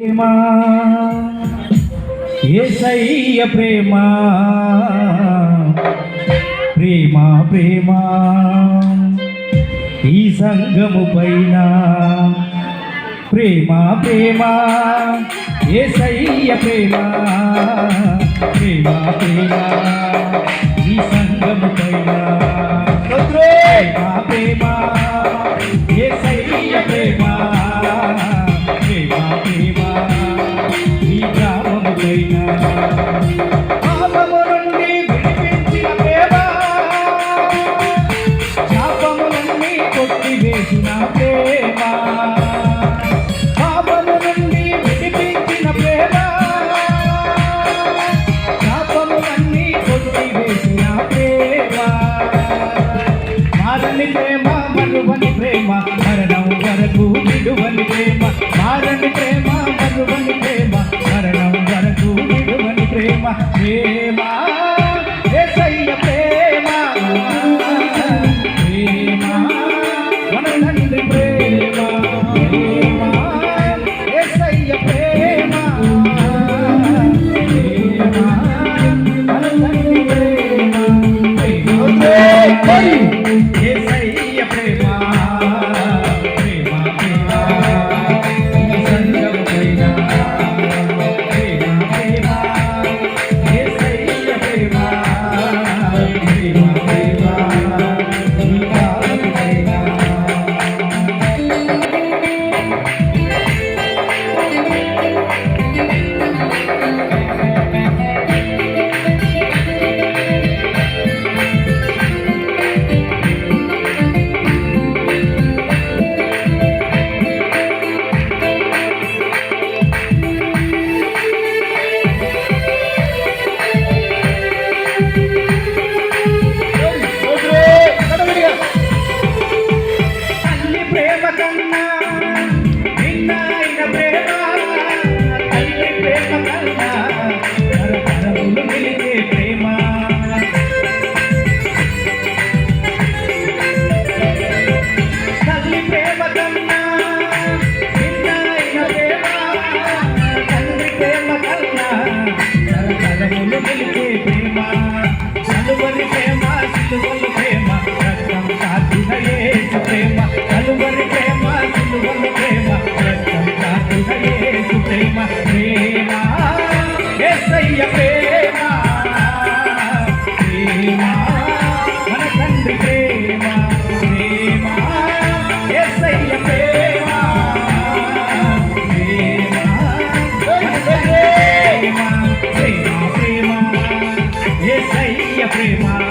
ప్రేమ ఏసయ్య ప్రేమ ప్రేమ ప్రేమ. ఈ సంఘము పైన ప్రేమ ప్రేమ ఏసయ్య ప్రేమ ప్రేమ ప్రేమ. ఈ సంఘము పైన ప్రేమ ప్రేమ ఏసయ్య Música uma. free, man.